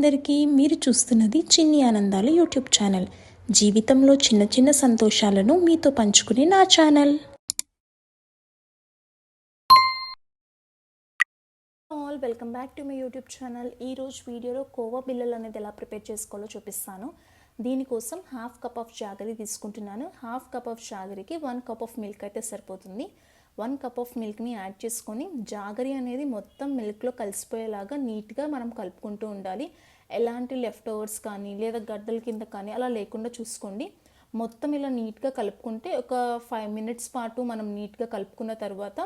అందరికీ మీరు చూస్తున్నది చిన్ని ఆనందాలు యూట్యూబ్ ఛానల్. జీవితంలో చిన్న చిన్న సంతోషాలను మీతో పంచుకునే నా channel. All welcome back to my YouTube channel ఈరోజు వీడియోలో కోవా బిల్లలు అనేది ఎలా ప్రిపేర్ చేసుకోవాలో చూపిస్తాను. దీనికోసం హాఫ్ కప్ ఆఫ్ జాగరీ తీసుకుంటున్నాను. హాఫ్ కప్ ఆఫ్ జాగరీకి వన్ కప్ ఆఫ్ మిల్క్ అయితే సరిపోతుంది. వన్ కప్ ఆఫ్ మిల్క్ని యాడ్ చేసుకొని జాగరి అనేది మొత్తం మిల్క్లో కలిసిపోయేలాగా నీట్గా మనం కలుపుకుంటూ ఉండాలి. ఎలాంటి లెఫ్ట్ ఓవర్స్ కానీ లేదా గడ్డల కింద కానీ అలా లేకుండా చూసుకోండి. మొత్తం ఇలా నీట్గా కలుపుకుంటే ఒక ఫైవ్ మినిట్స్ పాటు మనం నీట్గా కలుపుకున్న తర్వాత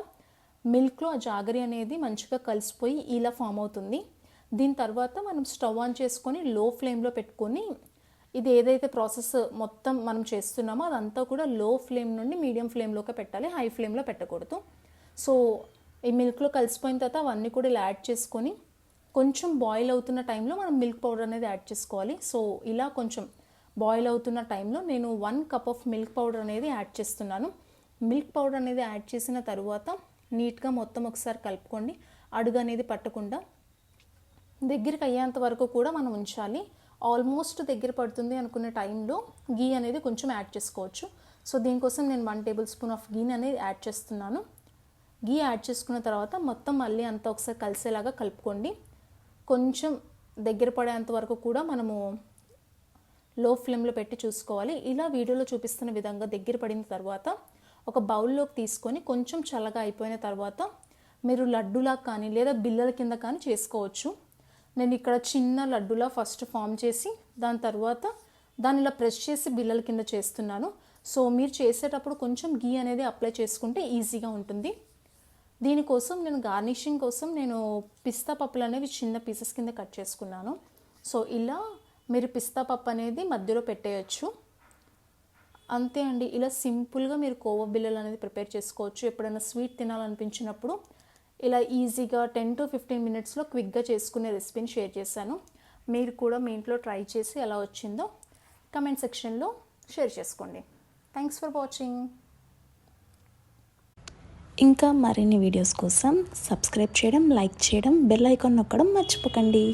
మిల్క్లో ఆ జాగరి అనేది మంచిగా కలిసిపోయి ఇలా ఫామ్ అవుతుంది. దీని తర్వాత మనం స్టవ్ ఆన్ చేసుకొని లో ఫ్లేమ్లో పెట్టుకొని ఇది ఏదైతే ప్రాసెస్ మొత్తం మనం చేస్తున్నామో అదంతా కూడా లో ఫ్లేమ్ నుండి మీడియం ఫ్లేమ్లోకి పెట్టాలి హై ఫ్లేమ్లో పెట్టకూడదు. సో ఈ మిల్క్లో కలిసిపోయిన తర్వాత అవన్నీ కూడా ఇలా యాడ్ చేసుకొని కొంచెం బాయిల్ అవుతున్న టైంలో మనం మిల్క్ పౌడర్ అనేది యాడ్ చేసుకోవాలి. సో ఇలా కొంచెం బాయిల్ అవుతున్న టైంలో నేను one cup of milk powder అనేది యాడ్ చేస్తున్నాను. మిల్క్ పౌడర్ అనేది యాడ్ చేసిన తర్వాత నీట్గా మొత్తం ఒకసారి కలుపుకోండి. అడుగు అనేది పట్టకుండా దగ్గరికి అయ్యేంత వరకు కూడా మనం ఉంచాలి. ఆల్మోస్ట్ దగ్గర పడుతుంది అనుకునే టైంలో గీ అనేది కొంచెం యాడ్ చేసుకోవచ్చు. సో దీనికోసం నేను వన్ టేబుల్ స్పూన్ ఆఫ్ గీని అనేది యాడ్ చేస్తున్నాను. గీ యాడ్ చేసుకున్న తర్వాత మొత్తం మళ్ళీ అంతా ఒకసారి కలిసేలాగా కలుపుకోండి. కొంచెం దగ్గర పడేంత వరకు కూడా మనము లో ఫ్లేమ్లో పెట్టి చూసుకోవాలి. ఇలా వీడియోలో చూపిస్తున్న విధంగా దగ్గర పడిన తర్వాత ఒక బౌల్లోకి తీసుకొని కొంచెం చల్లగా అయిపోయిన తర్వాత మీరు లడ్డులా కానీ లేదా బిల్లల కింద కానీ చేసుకోవచ్చు. నేను ఇక్కడ చిన్న లడ్డులా ఫస్ట్ ఫామ్ చేసి దాని తర్వాత దాన్ని ఇలా ప్రెస్ చేసి బిల్లల కింద చేస్తున్నాను. సో మీరు చేసేటప్పుడు కొంచెం గీ అనేది అప్లై చేసుకుంటే ఈజీగా ఉంటుంది. దీనికోసం నేను గార్నిషింగ్ కోసం నేను పిస్తా పప్పులు అనేవి చిన్న పీసెస్ కింద కట్ చేసుకున్నాను. సో ఇలా మీరు పిస్తా పప్పు అనేది మధ్యలో పెట్టేయచ్చు. అంతే అండి. ఇలా సింపుల్గా మీరు కోవా బిల్లలు అనేది ప్రిపేర్ చేసుకోవచ్చు. ఎప్పుడైనా స్వీట్ తినాలనిపించినప్పుడు ఇలా ఈజీగా టెన్ టు ఫిఫ్టీన్ మినిట్స్లో క్విక్గా చేసుకునే రెసిపీని షేర్ చేశాను. మీరు కూడా మీ ఇంట్లో ట్రై చేసి ఎలా వచ్చిందో కమెంట్ సెక్షన్లో షేర్ చేసుకోండి. థ్యాంక్స్ ఫర్ వాచింగ్ ఇంకా మరిన్ని వీడియోస్ కోసం సబ్స్క్రైబ్ చేయడం లైక్ చేయడం బెల్ ఐకాన్ నొక్కడం మర్చిపోకండి.